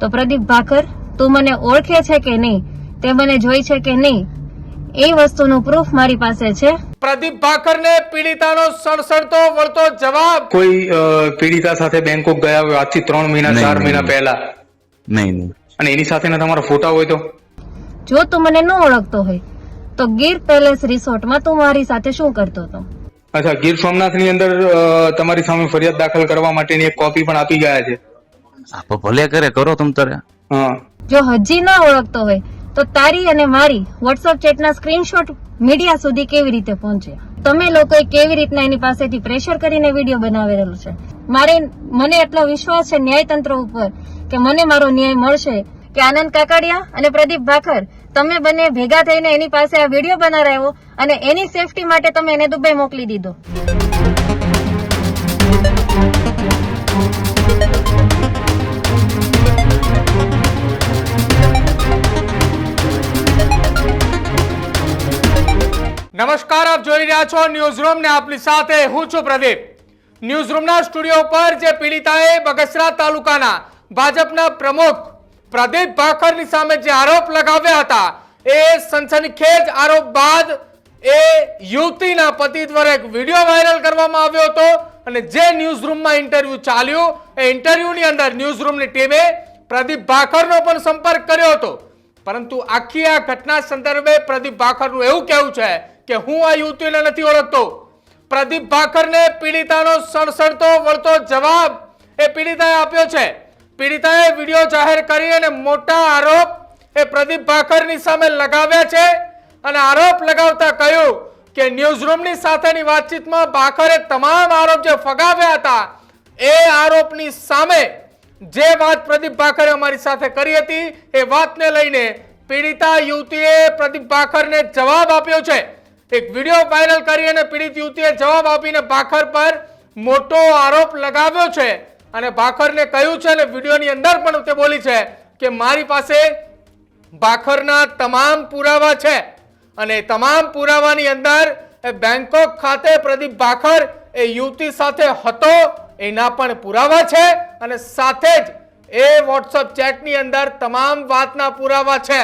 તો પ્રદીપ ભાકર તું મને ઓળખે છે કે નહીં? તે મને જોઈ છે કે નહીં? એ વસ્તુનું પ્રૂફ મારી પાસે છે. પ્રદીપ ભાકરને પીડિતાનો સડસડતો વળતો જવાબ? કોઈ પીડિતા સાથે બેંકોક ગયા હોય આજથી ત્રણ મહિના ચાર મહિના પહેલા? નહીં નહીં. અને એની સાથેના તમારા ફોટા હોય તો? જો તું મને ન ઓળખતો હોય તો ગીર પેલેસ રિસોર્ટમાં તું મારી સાથે શું કરતો હતો? અચ્છા ગીર સોમનાથની અંદર તમારી સામે ફરિયાદ દાખલ કરવા માટેની એક કોપી પણ આપી ગયા છે. આપો ભલે કરે કરો તમ તારે. જો હજી ના ઓળખતો હોય તો તારી અને મારી વોટ્સઅપ ચેટના સ્ક્રીનશોટ મીડિયા સુધી કેવી રીતે પહોંચે? તમે લોકોએ કેવી રીતના એની પાસેથી પ્રેશર કરીને વીડિયો બનાવેલો છે? મારે મને એટલો વિશ્વાસ છે ન્યાયતંત્ર ઉપર કે મને મારો ન્યાય મળશે કે આનંદ કાકડિયા અને પ્રદીપ ભાખર તમે બંને ભેગા થઈને એની પાસે આ વીડિયો બનાવ્યો અને એની સેફટી માટે તમે એને દુબઈ મોકલી દીધો. નમસ્કાર, આપ જોઈ રહ્યા છો ન્યૂઝ રૂમ ને આપની સાથે હું છું પ્રદીપ. ન્યૂઝ રૂમના સ્ટુડિયો પર જે પીડિતાએ બગસરા તાલુકાના ભાજપના પ્રમુખ પ્રદીપ ભાખરની સામે જે આરોપ લગાવ્યા હતા, એ સનસનીખેજ આરોપ બાદ એ યુવતીના પતિ દ્વારા એક વીડિયો વાયરલ કરવામાં આવ્યો હતો. અને જે ન્યૂઝ રૂમમાં ઇન્ટરવ્યુ ચાલ્યું, એ ઇન્ટરવ્યુની અંદર ન્યૂઝ રૂમની ટીમે પ્રદીપ ભાકરનો પણ સંપર્ક કર્યો હતો. પરંતુ આખી આ ઘટના સંદર્ભે પ્રદીપ ભાકરનું એવું કહેવું છે કે હું આ યુવતીને નથી ઓળખતો. પ્રદીપ ભાકરને પીડિતાનો સણસણતો વળતો જવાબ એ પીડિતાએ આપ્યો છે. પીડિતાએ વીડિયો જાહેર કરી અને મોટા આરોપ એ પ્રદીપ ભાકરની સામે લગાવ્યા છે અને આરોપ લગાવતા કહ્યું કે ન્યૂઝરૂમની સાથેની વાતચીતમાં ભાખરે તમામ આરોપ જે ફગાવ્યા હતા. એ આરોપની સામે જે વાત પ્રદીપ ભાખરે અમારી સાથે કરી હતી, એ વાતને લઈને પીડિતા યુવતીએ પ્રદીપ ભાખરને જવાબ આપ્યો છે. એક વીડિયો વાયરલ કરી અને પીડિત યુવતીએ જવાબ આપીને ભાખર પર મોટો આરોપ લગાવ્યો છે. અને ભાખરને કહ્યું છે અને વિડીયોની અંદર પણ તે બોલી છે કે મારી પાસે ભાખરના તમામ પુરાવા છે. અને તમામ પુરાવાની અંદર બેંકોક ખાતે પ્રદીપ ભાખર એ યુવતી સાથે હતો. એના પણ પુરાવા છે અને સાથે જ એ વોટ્સઅપ ચેટની અંદર તમામ વાતના પુરાવા છે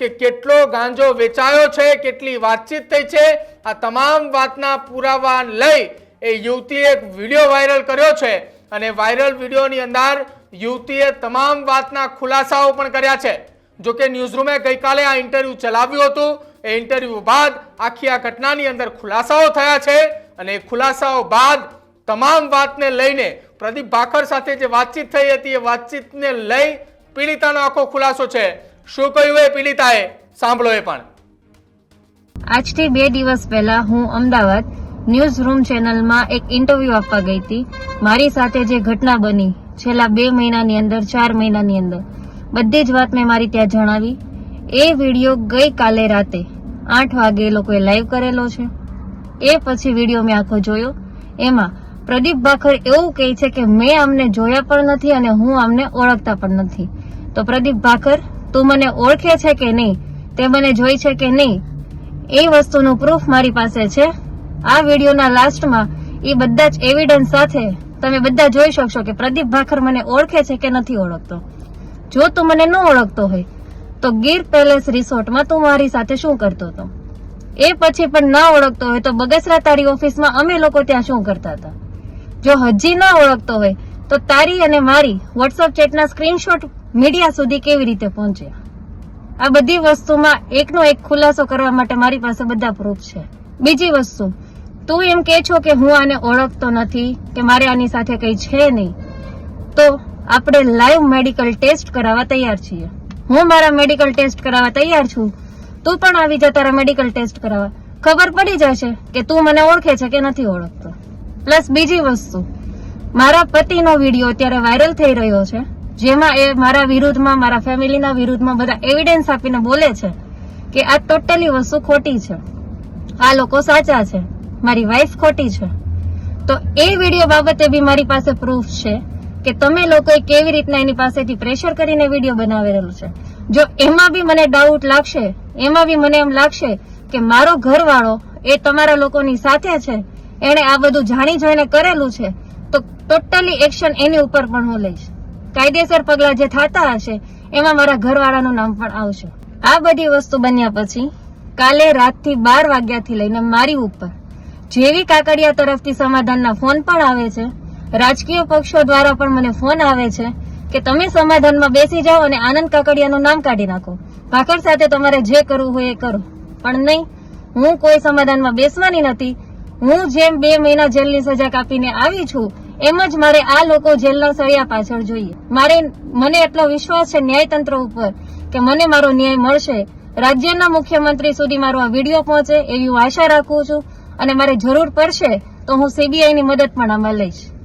કે કેટલો ગાંજો વેચાયો છે, કેટલી વાતચીત થઈ છે. આ તમામ વાતના પુરાવા લઈ એ યુવતીએ એક વીડિયો વાયરલ કર્યો છે અને વાયરલ વિડીયોની અંદર યુવતીએ તમામ વાતના ખુલાસાઓ પણ કર્યા છે. જો કે ન્યૂઝરૂમે ગઈકાલે આ ઇન્ટરવ્યૂ ચલાવ્યું હતું એ ઇન્ટરવ્યુ બાદ આખી આ ઘટનાની અંદર ખુલાસાઓ થયા છે અને એ ખુલાસાઓ બાદ તમામ વાતને લઈને પ્રદીપ ભાખર સાથે જે વાતચીત થઈ હતી એ વાતચીતને લઈ પીડિતાનો આખો ખુલાસો છે. શું કહ્યું એ પીડિતાએ? સાંભળો એ પણ. આજથી બે દિવસ પહેલા હું અમદાવાદ ન્યૂઝ રૂમ ચેનલમાં એક ઇન્ટરવ્યુ આપવા ગઈ હતી. મારી સાથે જે ઘટના બની, છેલ્લા બે મહિનાની અંદર, ચાર મહિનાની અંદર, બધી જ વાત મેં મારી ત્યાં જણાવી. એ વીડિયો ગઈકાલે રાતે આઠ વાગે એ લોકોએ લાઈવ કરેલો છે. એ પછી વીડિયો મેં આખો જોયો. એમાં પ્રદીપ ભાખર એવું કહે છે કે મેં અમને જોયા પણ નથી અને હું અમને ઓળખતા પણ નથી. તો પ્રદીપ ભાખર, તું મને ઓળખે છે કે નહીં? તે મને જોઈ છે કે નહીં? એ વસ્તુનું પ્રૂફ મારી પાસે છે. આ વિડીયોના લાસ્ટમાં એ બધા જ એવિડન્સ સાથે તમે બધા જોઈ શકશો કે પ્રદીપ ભાખર મને ઓળખે છે કે નથી ઓળખતો. જો તું મને ન ઓળખતો હોય તો ગીર પેલેસ રિસોર્ટમાં તું મારી સાથે શું કરતો હતો? એ પછી પણ ના ઓળખતો હોય તો બગસરા તારી ઓફિસમાં અમે લોકો ત્યાં શું કરતા હતા? જો હજી ના ઓળખતો હોય તો તારી અને મારી વોટ્સઅપ ચેટના સ્ક્રીનશોટ મીડિયા સુધી કેવી રીતે પહોંચ્યા? આ બધી વસ્તુમાં એકનો એક ખુલાસો કરવા માટે મારી પાસે બધા પ્રૂફ છે. બીજી વસ્તુ, તું એમ કે છો કે હું આને ઓળખતો નથી, કે મારે આની સાથે કઈ છે નહીં, તો આપણે લાઈવ મેડિકલ ટેસ્ટ કરાવવા તૈયાર છીએ. હું મારા મેડિકલ ટેસ્ટ કરાવવા તૈયાર છું. તું પણ આવી જા તારા મેડિકલ ટેસ્ટ કરાવવા. ખબર પડી જશે કે તું મને ઓળખે છે કે નથી ઓળખતો. પ્લસ બીજી વસ્તુ, મારા પતિનો વીડિયો અત્યારે વાયરલ થઈ રહ્યો છે, જેમાં એ મારા વિરુદ્ધમાં, મારા ફેમિલીના વિરુદ્ધમાં બધા એવિડન્સ આપીને બોલે છે કે આ ટોટલી વસ્તુ ખોટી છે. આ લોકો સાચા છે. મારી વાઈફ ખોટી છે. તો એ વીડિયો બાબતે બી મારી પાસે પ્રૂફ છે. કે તમે લોકોએ કેવી રીતના એની પાસેથી પ્રેશર કરીને વીડિયો બનાવેલો છે? જો એમાં બી મને ડાઉટ લાગશે, એમાં બી મને એમ લાગશે કે મારો ઘરવાળો એ તમારા લોકોની સાથે છે, એણે આ બધું જાણી જોઈને કરેલું છે, તો ટોટલી એક્શન એની ઉપર પણ હું લઈશ. કાયદેસર પગલા જે થતા હશે, એમાં મારા ઘરવાળાનું નામ પણ આવશે. આ બધી વસ્તુ બન્યા પછી કાલે રાતથી બાર વાગ્યાથી લઈને મારી ઉપર જેવી કાકડિયા તરફથી સમાધાનના ફોન પણ આવે છે રાજકીય પક્ષો દ્વારા પણ મને ફોન આવે છે કે તમે સમાધાનમાં બેસી જાઓ અને આનંદ કાકડિયાનું નામ કાઢી નાખો. ભાખર સાથે તમારે જે કરવું હોય એ કરો. પણ નહીં, હું કોઈ સમાધાનમાં બેસવાની નથી. હું જેમ બે મહિના જેલની સજા કાપીને આવી છું, એમ જ મારે આ લોકો જેલના સળિયા પાછળ જોઈએ. મારે, મને એટલો વિશ્વાસ છે ન્યાયતંત્ર ઉપર કે મને મારો ન્યાય મળશે. રાજ્યના મુખ્યમંત્રી સુધી મારો આ વીડિયો પહોંચે એવી હું આશા રાખું છું અને મારે જરૂર પડશે તો હું સીબીઆઈની મદદ પણ આમાં લઈશ.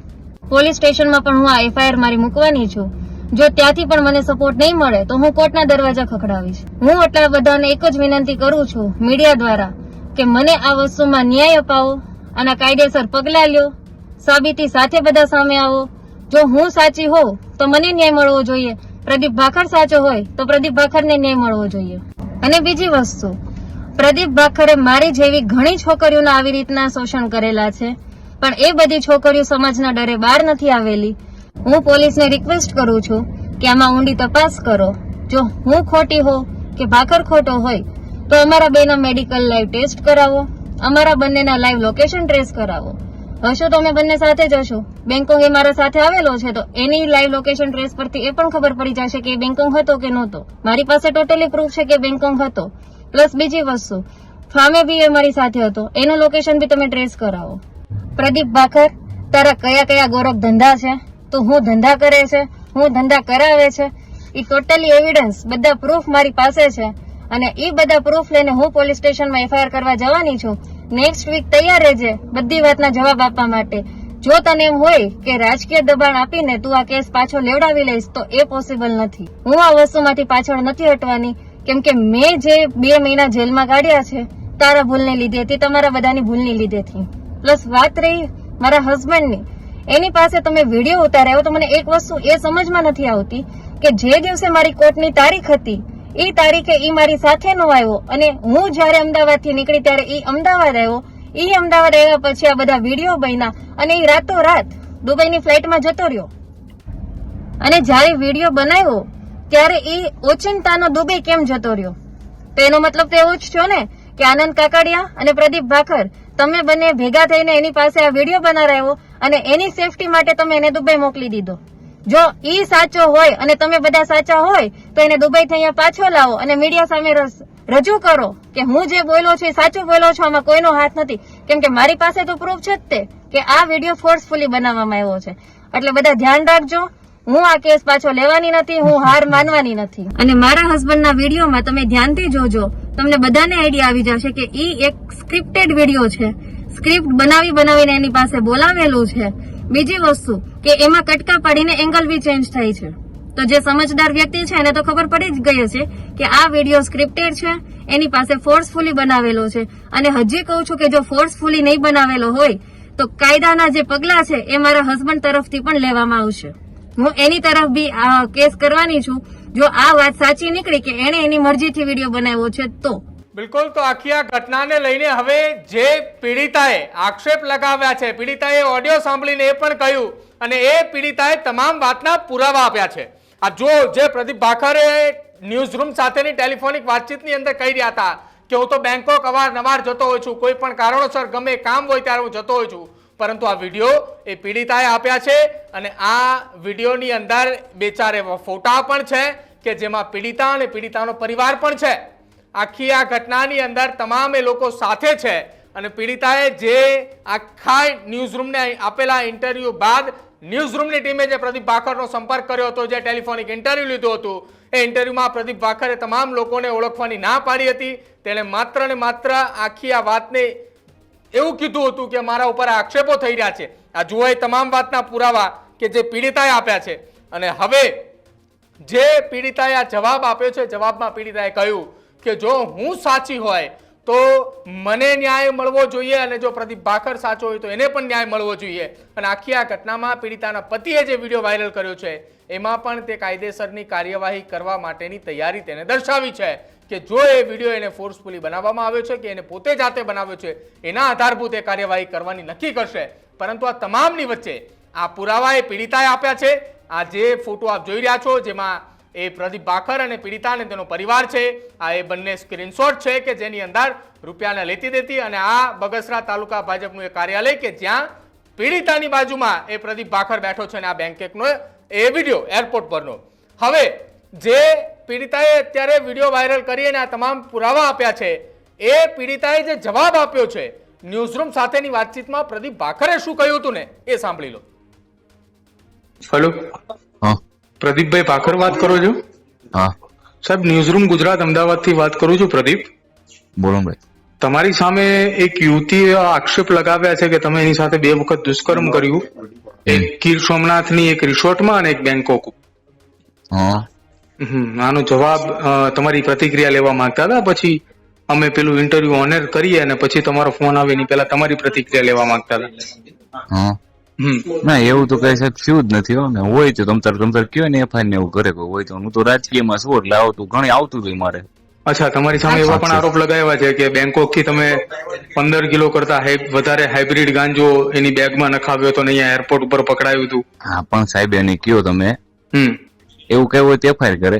પોલીસ સ્ટેશનમાં પણ હું આ એફઆઈઆર મારી મૂકવાની છું. જો ત્યાંથી પણ મને સપોર્ટ નહીં મળે, તો હું કોર્ટના દરવાજા ખખડાવીશ. હું એટલા બધાને એક જ વિનંતી કરું છું મીડિયા દ્વારા કે મને આ વસ્તુમાં ન્યાય અપાવો, આના કાયદેસર પગલાં લ્યો, સાબિતી સાથે બધા સામે આવો. જો હું સાચી હોઉં, તો મને ન્યાય મળવો જોઈએ. પ્રદીપ ભાખર સાચો હોય, તો પ્રદીપ ભાખરને ન્યાય મળવો જોઈએ. અને બીજી વસ્તુ, પ્રદીપ ભાખરે મારી જેવી ઘણી છોકરીઓના આવી રીતના શોષણ કરેલા છે. પણ એ બધી છોકરીઓ સમાજના ડરે બહાર નથી આવેલી. હું પોલીસને રિક્વેસ્ટ કરું છું કે આમાં ઊંડી તપાસ કરો. જો હું ખોટી હોઉં કે ભાખર ખોટો હોય, તો અમારા બેના મેડિકલ લાઈવ ટેસ્ટ કરાવો. અમારા બંનેના લાઈવ લોકેશન ટ્રેસ કરાવો. હશો તો અમે બંને સાથે જ હશું. બેંકોંગ એ મારા સાથે આવેલો છે, તો એની લાઈવ લોકેશન ટ્રેસ પરથી એ પણ ખબર પડી જશે કે બેંકોંગ હતો કે નહોતો. મારી પાસે ટોટલી પ્રૂફ છે કે બેંકોંગ હતો. પ્લસ બીજી વસ્તુ, ફામે બી એ મારી સાથે હતો. એનું લોકેશન બી તમે ટ્રેસ કરાવો. પ્રદીપ ભાખર, તારા કયા કયા ગોરખ ધંધા છે? તો હું ધંધા કરે છે? હું ધંધા કરાવે છે? એ ટોટલી એવિડન્સ બધા પ્રૂફ મારી પાસે છે. અને એ બધા પ્રૂફ લઈને હું પોલીસ સ્ટેશનમાં એફઆઈઆર કરવા જવાની છું. નેક્સ્ટ વીક તૈયાર રહેજે બધી વાતના જવાબ આપવા માટે. જો તને એમ હોય કે રાજકીય દબાણ આપીને તું આ કેસ પાછો લેવડાવી લઈશ, તો એ પોસિબલ નથી. હું આ વસ્તુમાંથી પાછળ નથી હટવાની. કેમ કે મેં જે બે મહિના જેલમાં કાઢ્યા છે, તારા ભૂલને લીધે તે તમારા બધાની ભૂલની લીધેથી. પ્લસ વાત રહી મારા હસબન્ડની. એની પાસે તમે વીડિયો ઉતાર્યો તો મને એક વસ્તુ એ સમજમાં નથી આવતી કે જે દિવસે મારી કોર્ટની તારીખ હતી એ તારીખે એ મારી સાથે નો આવ્યો અને હું જ્યારે અમદાવાદથી નીકળી ત્યારે એ અમદાવાદ આવ્યો. એ અમદાવાદ આવ્યા પછી આ બધા વીડિયો બન્યા અને એ રાતો રાત દુબઈની ફ્લાઇટમાં જતો રહ્યો. અને જ્યારે વીડિયો બનાવ્યો ત્યારે એ ઓચિંતાનો દુબઈ કેમ જતો રહ્યો? તો એનો મતલબ તો એવું જ થયો ને કે આનંદ કાકડિયા અને પ્રદીપ ભાખર તમે બંને ભેગા થઈને એની પાસે આ વીડિયો બનારાયો અને એની સેફટી માટે તમે એને દુબઈ મોકલી દીધો. જો ઈ સાચો હોય અને તમે બધા સાચા હોય, તો એને દુબઈ થી અહીંયા પાછો લાવો અને મીડિયા સામે રજૂ કરો કે હું જે બોલો છું એ સાચું બોલ્યો છું, આમાં કોઈનો હાથ નથી. કેમ કે મારી પાસે તો પ્રૂફ છે જ તે, કે આ વીડિયો ફોર્સફુલી બનાવવામાં આવ્યો છે. એટલે બધા ધ્યાન રાખજો. હું આ કેસ પાછો લેવાની નથી, હું હાર માનવાની નથી. અને મારા હસબન્ડના વિડીયોમાં તમે ધ્યાનથી જોજો, તમને બધાને આઈડિયા આવી જશે કે ઈ એક સ્ક્રિપ્ટેડ વીડિયો છે. સ્ક્રિપ્ટ બનાવી બનાવીને એની પાસે બોલાવેલું છે. બીજી વસ્તુ કે એમાં કટકા પાડીને એંગલ બી ચેન્જ થાય છે. તો જે સમજદાર વ્યક્તિ છે, એને તો ખબર પડી જ ગઈ છે કે આ વીડિયો સ્ક્રિપ્ટેડ છે, એની પાસે ફોર્સફુલી બનાવેલો છે. અને હજી કહું છું કે જો ફોર્સફુલી નહીં બનાવેલો હોય, તો કાયદાના જે પગલા છે, એ મારા હસબન્ડ તરફથી પણ લેવામાં આવશે. હું એની તરફ બી કેસ કરવાની છું. જો આ વાત સાચી નીકળી કે એણે એની મરજીથી વીડિયો બનાવ્યો છે, તો? બિલકુલ, તો આખી આ ઘટનાને લઈને હવે જે પીડિતાએ આક્ષેપ લગાવ્યા છે, પીડિતાએ ઓડિયો સાંભળીને એ પણ કહ્યું અને એ પીડિતાએ તમામ વાતના પુરાવા આપ્યા છે. આ જો જે પ્રદીપ ભાખરે ન્યૂઝ રૂમ સાથેની ટેલિફોનિક વાતચીતની અંદર કહી રહ્યા હતા કે હું તો બેંકોક અવારનવાર જતો હોઉં છું, કોઈ પણ કારણોસર ગમે કામ હોય ત્યારે હું જતો હોઉં છું. પરંતુ આ વીડિયો એ પીડિતાએ આપ્યા છે અને આ વિડીયોની અંદર બે ચાર એવા ફોટા પણ છે કે જેમાં પીડિતા અને પીડિતાનો પરિવાર પણ છે. આખી આ ઘટનાની અંદર તમામ એ લોકો સાથે છે અને પીડિતાએ જે આખા ન્યૂઝરૂમને આપેલા ઇન્ટરવ્યૂ બાદ ન્યૂઝરૂમની ટીમે જે પ્રદીપ ભાખરનો સંપર્ક કર્યો હતો, જે ટેલિફોનિક ઇન્ટરવ્યૂ લીધું હતું, એ ઇન્ટરવ્યૂમાં પ્રદીપ ભાખરે તમામ લોકોને ઓળખવાની ના પાડી હતી. તેણે માત્ર ને માત્ર આખી આ વાતને એવું કીધું હતું કે મારા ઉપર આક્ષેપો થઈ રહ્યા છે. આ જુઓ એ તમામ વાતના પુરાવા કે જે પીડિતાએ આપ્યા છે. અને હવે જે પીડિતાએ આ જવાબ આપ્યો છે, જવાબમાં પીડિતાએ કહ્યું કે જો હું સાચી હોય તો મને ન્યાય મળવો જોઈએ અને જો પ્રદીપ ભાખર સાચો હોય તો એને પણ ન્યાય મળવો જોઈએ. અને આખી આ ઘટનામાં પીડિતાના પતિએ જે વીડિયો વાયરલ કર્યો છે, એમાં પણ તે કાયદેસરની કાર્યવાહી કરવા માટેની તૈયારી તેને દર્શાવી છે. કે જો એ વીડિયો એને ફોર્સફુલી બનાવવામાં આવ્યો છે, કે એને પોતે જાતે બનાવ્યો છે, એના આધારભૂત એ કાર્યવાહી કરવાની નક્કી કરશે. પરંતુ આ તમામની વચ્ચે આ પુરાવા એ પીડિતાએ આપ્યા છે. આ જે ફોટો આપ જોઈ રહ્યા છો, જેમાં એ પ્રદીપ બાખર અને પીડિતા અને તેનો પરિવાર છે, આ એ બંને સ્ક્રીનશોટ છે કે જેની અંદર રૂપિયાને લેતી દેતી અને આ બગસરા તાલુકા ભાજપનું એ કાર્યાલય કે જ્યાં પીડિતાની બાજુમાં એ પ્રદીપ બાખર બેઠો છે અને આ બેંકેકનો એ વીડિયો એરપોર્ટ પરનો. હવે જે પીડિતાએ અત્યારે વીડિયો વાયરલ કરી અને આ તમામ પુરાવા આપ્યા છે. એ પીડિતાએ જે જવાબ આપ્યો છે ન્યૂઝરૂમ સાથેની વાતચીતમાં પ્રદીપ ભાખરે શું કહ્યું હતું ને એ સાંભળી લો. હેલો? હા. પ્રદીપભાઈ ભાખર વાત કરો છો? હા. સાહેબ ન્યૂઝરૂમ ગુજરાત અમદાવાદથી વાત કરું છું પ્રદીપ. બોલો ભાઈ. તમારી સામે એક યુવતીએ આક્ષેપ લગાવ્યા છે કે તમે એની સાથે બે વખત દુષ્કર્મ કર્યું. એક ગીર સોમનાથની એક રિસોર્ટમાં અને એક બેંકોક. આનો જવાબ તમારી પ્રતિક્રિયા લેવા માંગતા હતા. પછી અમે પેલું ઇન્ટરવ્યુ ઓનર કરીએ અને પછી તમારો ફોન આવે એની પહેલા તમારી પ્રતિક્રિયા લેવા માંગતા હતા. ના એવું તો કઈ સાહેબ થયું જ નથી હો. ને હોય તો તમતાર તમતાર કયો ને એફઆઈઆર ને એવું કરે કોઈ હોય તો. હું તો રાજકીયમાં છું એટલે આવતું ઘણી આવતું હતું મારે. અચ્છા તમારી સામે એવા પણ આરોપ લગાવ્યા છે કે બેંકોકથી તમે પંદર કિલો કરતા વધારે હાઇબ્રિડ ગાંજો એની બેગમાં નખાવ્યો ને અહીંયા એરપોર્ટ ઉપર પકડાયું હતું હા પણ સાહેબ એને કયો તમે? એવું કહેવું હોય તો એફઆઈઆર કરે.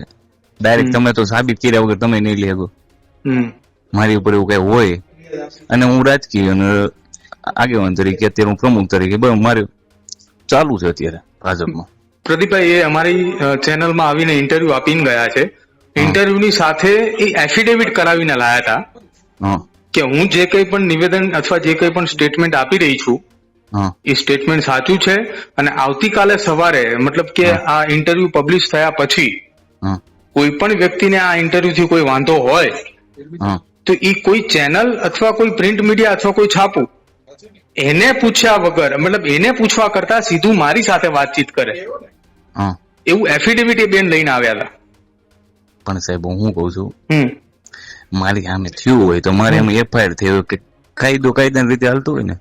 ડાયરેક્ટ તમે તો સાબિત કર્યા વગર તમે નહીં લેગો હમ. મારી ઉપર એવું કઈ હોય. અને હું રાજકીય અને આગેવાન તરીકે અત્યારે હું પ્રમુખ તરીકે બરાબર મારે ચાલુ છે અત્યારે ભાજપમાં. પ્રદીપભાઈ એ અમારી ચેનલમાં આવીને ઇન્ટરવ્યુ આપીને ગયા છે. ઇન્ટરવ્યુની સાથે એ એફિડેવિટ કરાવીને લાયા હતા હા. કે હું જે કંઈ પણ નિવેદન અથવા જે કંઈ પણ સ્ટેટમેન્ટ આપી રહી છું એ સ્ટેટમેન્ટ સાચું છે અને આવતીકાલે સવારે મતલબ કે આ ઇન્ટરવ્યુ પબ્લિશ થયા પછી કોઈ પણ વ્યક્તિને આ ઇન્ટરવ્યુ થી કોઈ વાંધો હોય તો એ કોઈ ચેનલ અથવા કોઈ પ્રિન્ટ મીડિયા અથવા કોઈ છાપું એને પૂછ્યા વગર મતલબ એને પૂછવા કરતા સીધું મારી સાથે વાતચીત કરે. હા. એવું એફિડેવિટ એ બેન લઈને આવ્યા હતા. પણ સાહેબ હું કઉ છું મારી સામે થયું હોય તો મારે એમ એફઆઈઆર થયો કે કાયદો કાયદાની રીતે હાલતું હોય ને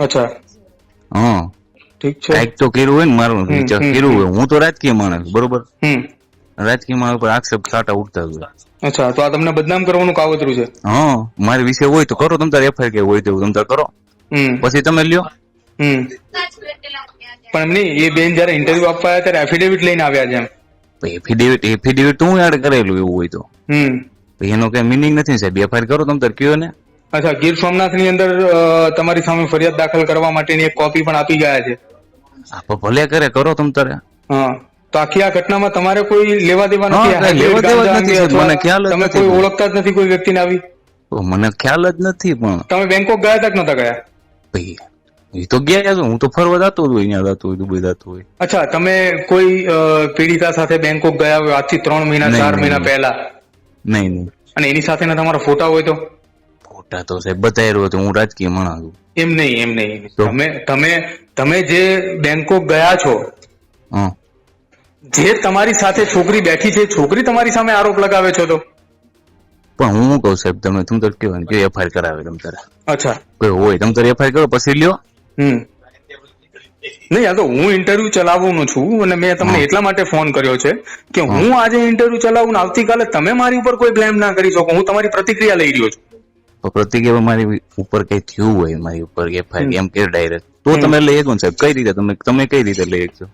અચ્છા. હા. ઠીક છે. એક તો કર્યું હોય ને મારું વિચાર કર્યું હોય. હું તો રાજકીય માણસ બરોબર? રાજકીય માણસ પર આક્ષેપ છાટા ઉઠતા હોય. અચ્છા તો આ તમને બદનામ કરવાનું કાવતરું છે? હા મારી વિશે હોય તો કરો તમે તારે એફઆઈઆર કે હોય તો તમે તારે કરો. પછી તમે લ્યો. હમ. પણ એમની એ બેન જયારે ઇન્ટરવ્યુ આપવા આવ્યા ત્યારે એફિડેવિટ લઈને આવ્યા છે એમ. એફિડેવિટ એફિડેવિટ તો હું યાર કરેલું એવું હોય તો. એનો કઈ મિનિંગ નથી સાહેબ. એફઆઈઆર કરો તમે તાર કયો ને? અચ્છા ગીર સોમનાથની અંદર તમારી સામે ફરિયાદ દાખલ કરવા માટેની એક કોપી પણ આપી ગયા છે. આપો ભલે કરે કરો તમ તારે. હા તો આખી આ ઘટનામાં તમારે કોઈ લેવા દેવા નથી? લેવા દેવા નથી, મને ખ્યાલ તમે કોઈ ઓળખતા જ નથી કોઈ વ્યક્તિને આવી? મને ખ્યાલ જ નથી પણ. તમે બેંકોક ગયા તક નતા ગયા? ભાઈ એ તો ગયા છો હું તો ફરવા જતો હતો અહીંયા જતો હોય દુબઈ જતો હોય. અચ્છા તમે કોઈ પીડિતા સાથે બેંકોક ગયા હોય? આજથી ત્રણ મહિના ચાર મહિના. પહેલા? નહીં નહીં. અને એની સાથેના તમારા ફોટા હોય તો? ફોટા તો સાહેબ બતાવ્યો તો હું રાજકીય માણસ છું. એમ નહીં એમ નહીં. તમે તમે તમે જે બેંકોક ગયા છો હા. જે તમારી સાથે છોકરી બેઠી છે છોકરી તમારી સામે આરોપ લગાવે છો તો? પણ હું કહું સાહેબ તમે તું તારે કયો કે એફઆઈઆર કરાવે તમ તારે? અચ્છા. કોઈ હોય તમ તારે એફઆઈઆર કરો પછી લ્યો. હમ. નહીં આ તો હું ઇન્ટરવ્યુ ચલાવવાનો છું અને મેં તમને એટલા માટે ફોન કર્યો છે કે હું. આજે ઇન્ટરવ્યુ ચલાવું આવતીકાલે તમે મારી ઉપર કોઈ બ્લેમ ના કરી શકો હું તમારી પ્રતિક્રિયા લઈ રહ્યો છું. તો પ્રતિક્રિયા મારી ઉપર કઈ થયું હોય મારી ઉપર એફઆઈઆર એમ કે ડાયરેક્ટ તો તમે લઈ શકો સાહેબ. કઈ રીતે તમે તમે કઈ રીતે લઈ શકશો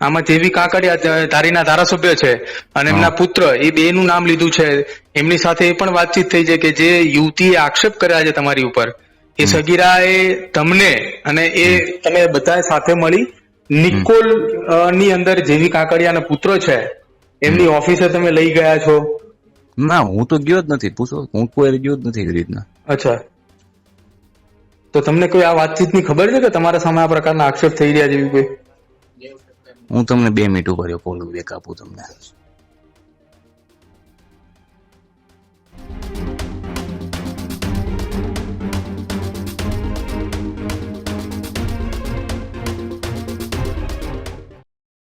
આમાં જેવી કાકડિયા ધારીના ધારાસભ્ય છે અને એમના પુત્ર એ બે નું નામ લીધું છે. એમની સાથે એ પણ વાતચીત થઈ છે કે જે યુવતીએ આક્ષેપ કર્યા છે તમારી ઉપર એ સગીરા એ તમને અને એ તમે બધા સાથે મળી નિકોલની અંદર જેવી કાકડિયાના પુત્ર છે એમની ઓફિસે તમે લઈ ગયા છો. ના હું તો ગયો જ નથી. પૂછો હું કોઈ ગયો જ નથી રીતના. અચ્છા. તો તમને કોઈ આ વાતચીત વાતચીતની ખબર છે કે તમારા સામે આ પ્રકારના આક્ષેપ થઈ રહ્યા જેવી કોઈ? હું તમને બે મિનિટ ઉપર કોલ બેક આપું તમને.